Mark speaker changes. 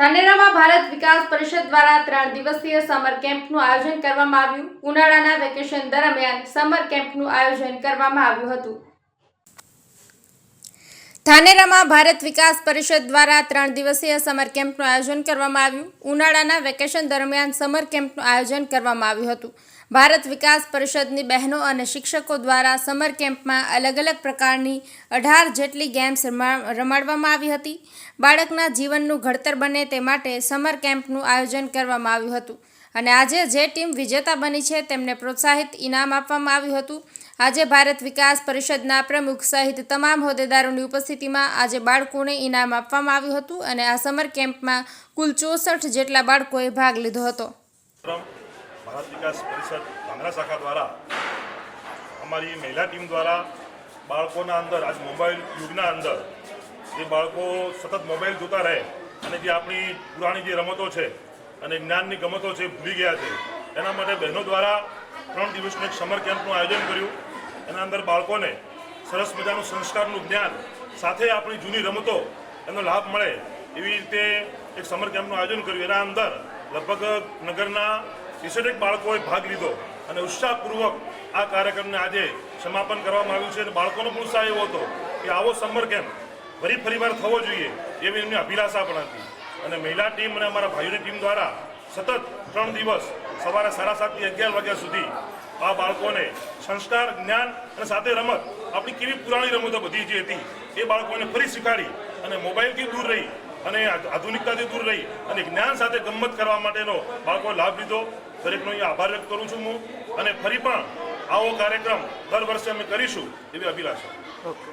Speaker 1: ધાનેરામાં ભારત વિકાસ પરિષદ દ્વારા ત્રણ દિવસીય સમર કેમ્પનું આયોજન કરવામાં આવ્યું. ઉનાળાના વેકેશન દરમિયાન સમર કેમ્પનું આયોજન કરવામાં આવ્યું હતું. ધાનેરામાં ભારત વિકાસ પરિષદ દ્વારા ત્રણ દિવસીય સમર કેમ્પનું આયોજન કરવામાં આવ્યું. ઉનાળાના વેકેશન દરમિયાન સમર કેમ્પનું આયોજન કરવામાં આવ્યું હતું. ભારત વિકાસ પરિષદની બહેનો અને શિક્ષકો દ્વારા સમર કેમ્પમાં અલગ અલગ પ્રકારની અઢાર જેટલી ગેમ્સ રમા- રમાડવામાં આવી હતી. બાળકના જીવનનું ઘડતર બને તે માટે સમર કેમ્પનું આયોજન કરવામાં આવ્યું હતું. અને આજે જે ટીમ વિજેતા બની છે તેમને પ્રોત્સાહિત ઇનામ આપવામાં આવ્યું હતું. આજે ભારત વિકાસ પરિષદના પ્રમુખ સહિત તમામ હોદ્દેદારોની ઉપસ્થિતિમાં આજે બાળકોને ઇનામ આપવામાં આવ્યું હતું અને આ સમર કેમ્પમાં કુલ ચોસઠ જેટલા બાળકોએ ભાગ લીધો હતો.
Speaker 2: ભારત વિકાસ પરિષદ ભાંગરા શાખા દ્વારા અમારી મહિલા ટીમ દ્વારા બાળકોના અંદર, આજ મોબાઈલ યુગના અંદર જે બાળકો સતત મોબાઈલ જોતા રહે અને જે આપણી પુરાણી જે રમતો છે અને જ્ઞાનની ગમતો છે ભૂલી ગયા છે, એના માટે બહેનો દ્વારા ત્રણ દિવસનું એક સમર કેમ્પનું આયોજન કર્યું. એના અંદર બાળકોને સરસ મજાનું સંસ્કારનું જ્ઞાન સાથે આપણી જૂની રમતો એનો લાભ મળે એવી રીતે એક સમર કેમ્પનું આયોજન કર્યું. એના અંદર લગભગ નગરના ત્રીસેક બાળકોએ ભાગ લીધો અને ઉત્સાહપૂર્વક આ કાર્યક્રમને આજે સમાપન કરવામાં આવ્યું છે અને બાળકોનો પણ ઉત્સાહ એવો હતો કે આવો સમર કેમ્પ ફરી ફરીવાર થવો જોઈએ એવી એમની અભિલાષા પણ હતી. અને મહિલા ટીમ અને અમારા ભાઈઓની ટીમ દ્વારા સતત ત્રણ દિવસ સવારે સાડા સાતથી અગિયાર વાગ્યા સુધી આ બાળકોને સંસ્કાર, જ્ઞાન અને સાથે રમત, આપણી કેવી પુરાણી રમતો બધી જે હતી, એ બાળકોને ફરી શીખાડી અને મોબાઈલથી દૂર રહી અને આધુનિકતાથી દૂર રહી અને જ્ઞાન સાથે ગમત કરવા માટેનો બાળકોએ લાભ લીધો. દરેકનો અહીંયા આભાર વ્યક્ત કરું છું હું. અને ફરી પણ આવો કાર્યક્રમ દર વર્ષે અમે કરીશું એવી અભિલાષા.